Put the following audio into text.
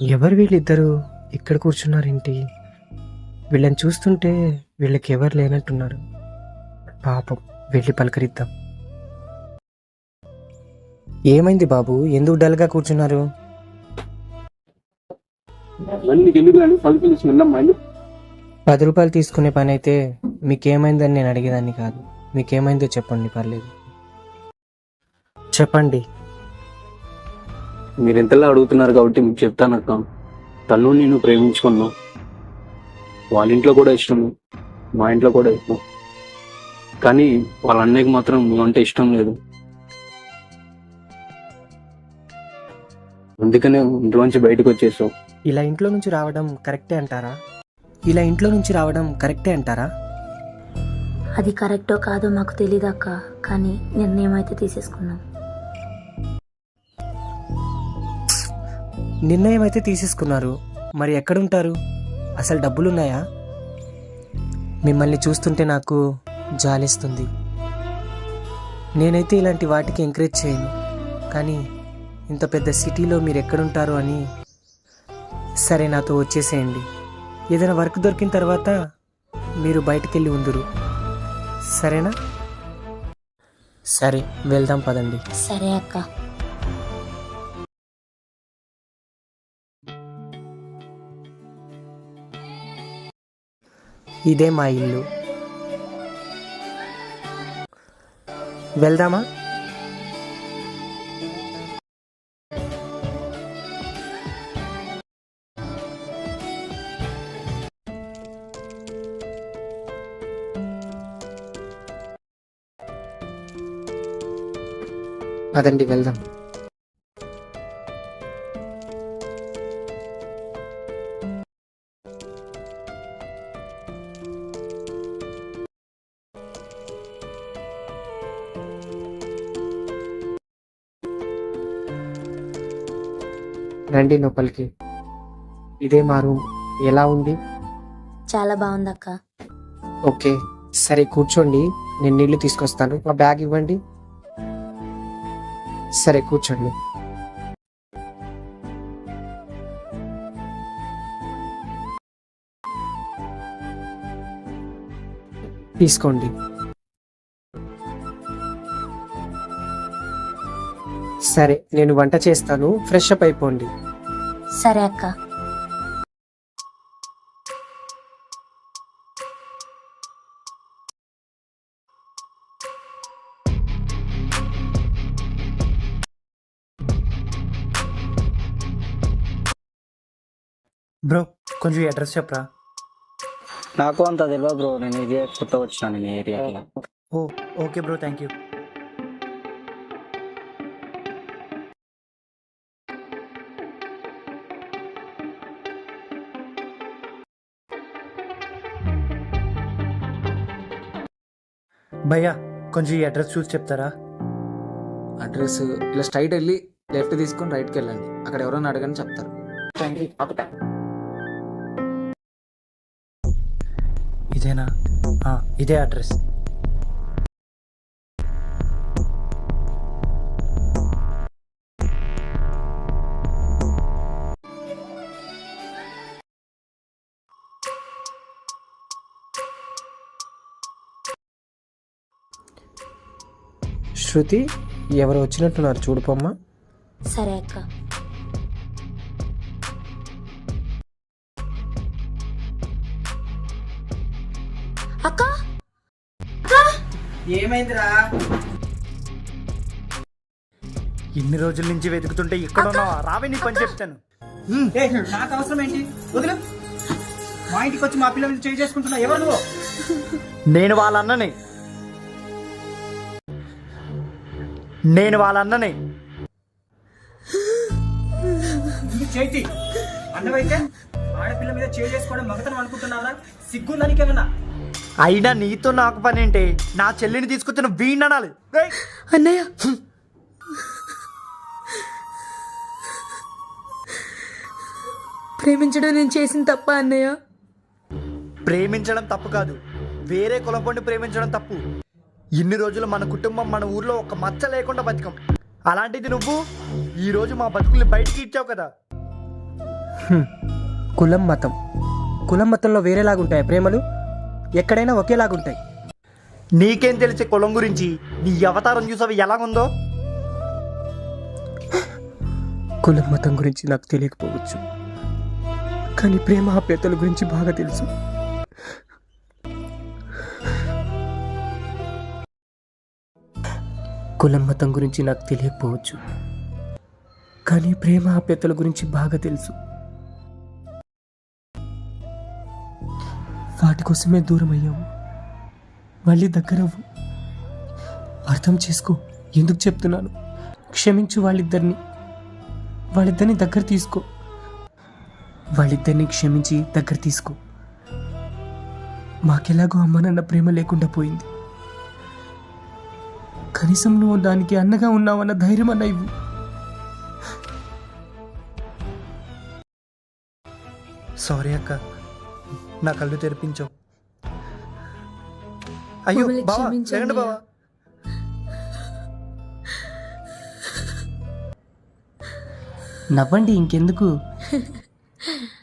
ఎవరు వీళ్ళిద్దరు ఇక్కడ కూర్చున్నారేంటి? వీళ్ళని చూస్తుంటే వీళ్ళకి ఎవరు లేనట్టున్నారు. పాపం వెళ్ళి పలకరిద్దాం. ఏమైంది బాబు? ఎందుకు డల్గా కూర్చున్నారు? పది రూపాయలు తీసుకునే పని అయితే మీకేమైందని నేను అడిగేదాన్ని కాదు. మీకేమైందో చెప్పండి పర్లేదు. చెప్పండి. మీరు ఎంతలా అడుగుతున్నారు కాబట్టి మీకు చెప్తాను అక్క. తను నేను ప్రేమించుకున్నాం వాళ్ళ ఇంట్లో కూడా ఇష్టం మా ఇంట్లో కూడా ఇష్టం. కానీ వాళ్ళ అన్నయ్యకి మాత్రం అంటే ఇష్టం లేదు. అందుకనే ఇంట్లోంచి బయటకు వచ్చేసావు. ఇలా ఇంట్లో నుంచి రావడం కరెక్టే అంటారా? ఇలా ఇంట్లో నుంచి రావడం కరెక్టే అంటారా? అది కరెక్టో కాదో మాకు తెలియదు అక్క కానీ నిర్ణయం అయితే తీసేసుకున్నాం. నిర్ణయం అయితే తీసేసుకున్నారు. మరి ఎక్కడుంటారు? అసలు డబ్బులున్నాయా? మిమ్మల్ని చూస్తుంటే నాకు జాలిస్తుంది. నేనైతే ఇలాంటి వాటికి ఎంకరేజ్ చేయను. కానీ ఇంత పెద్ద సిటీలో మీరు ఎక్కడుంటారు అని సరే నాతో వచ్చేసేయండి. ఏదైనా వర్క్ దొరికిన తర్వాత మీరు బయటకెళ్ళి ఉందురు. సరేనా? సరే వెళ్దాం పదండి. సరే అక్క. ఇదే మా ఇల్లు. వెళ్దామా? అదండి వెళ్దాం. రండి లోపలికి. ఇదే మా రూమ్. ఎలా ఉంది? చాలా బాగుంది అక్క ఓకే సరే కూర్చోండి. నేను నీళ్ళు తీసుకొస్తాను. మా బ్యాగ్ ఇవ్వండి. సరే కూర్చోండి. తీసుకోండి. సరే నేను వంట చేస్తాను. ఫ్రెష్ అప్ అయిపోండి. సరే అక్క. బ్రో కొంచెం అడ్రస్ చెప్పరా? నాకు అంత తెలియదు బ్రో. నేను ఇదే కొత్త వచ్చినాను ఈ ఏరియాకి. Oh okay bro thank you భయ్యా కొంచెం ఈ అడ్రస్ చూసి చెప్తారా? అడ్రస్ ఇలా స్ట్రైట్ వెళ్ళి లెఫ్ట్ తీసుకొని రైట్కి వెళ్ళండి. అక్కడ ఎవరైనా అడగని చెప్తారు. ఇదేనా? ఆ, ఇదే అడ్రస్. శృతి ఎవరు వచ్చినట్టున్నారు చూడుపమ్మా. సరే అక్క. అక్క? ఇన్ని రోజుల నుంచి వెతుకుతుంటే ఇక్కడ ఉన్నావా రావే నీ పని చెప్తాను. నాకు అవసరం ఏంటి? వదిలు. మా ఇంటికి వచ్చి మా పిల్లల మీద చేయి చేసుకుంటున్నా. ఎవరు నువ్వు? నేను వాళ్ళ అన్నని. నేను వాళ్ళ అన్నని ముందు చేతి. అన్నవైతే ఆడపిల్ల మీద చేయి చేసుకోవడం మగతనం అనుకుంటున్నావా సిగ్గుందా నీకేమన్నా అయినా నీతో నాకు పని ఏంటి నా చెల్లిని తీసుకొచ్చిన వీణ్ అనాలి! అన్నయ్య! ప్రేమించడం నేను చేసిన తప్ప అన్నయ్య? ప్రేమించడం తప్పు కాదు. వేరే కులం పొండి ప్రేమించడం తప్పు. ఇన్ని రోజులు మన కుటుంబం మన ఊర్లో ఒక మచ్చ లేకుండా బతికం. అలాంటిది నువ్వు ఈ రోజు మా బతుకుల్ని బయటికి ఇచ్చావు కదా. కులం మతం. కులం మతంలో వేరేలాగుంటాయి ప్రేమలు? ఎక్కడైనా ఒకేలాగుంటాయి. నీకేం తెలిసే కులం గురించి? నీ అవతారం చూసావు ఎలాగుందో? కులం మతం గురించి నాకు తెలియకపోవచ్చు. కానీ ప్రేమ ఆప్యాయతల గురించి బాగా తెలుసు. కులం మతం గురించి నాకు తెలియకపోవచ్చు. కానీ ప్రేమ ఆప్యతల గురించి బాగా తెలుసు. వాటి కోసమే దూరం అయ్యావు మళ్ళీ దగ్గరవ్వు. అర్థం చేసుకో ఎందుకు చెప్తున్నాను? క్షమించు వాళ్ళిద్దరిని. వాళ్ళిద్దరిని దగ్గర తీసుకో. వాళ్ళిద్దరిని క్షమించి దగ్గర తీసుకో. మాకెలాగో అమ్మనన్న ప్రేమ లేకుండా పోయింది. కనీసం నువ్వు దానికి అన్నగా ఉన్నావన్న ధైర్యం అన్న ఇవ్వు సారీ అక్క. నా కళ్ళు తెరిపించావు. అయ్యో మమ్మల్ని బావా క్షమించండి. లేకండి బావా. నవ్వండి ఇంకెందుకు?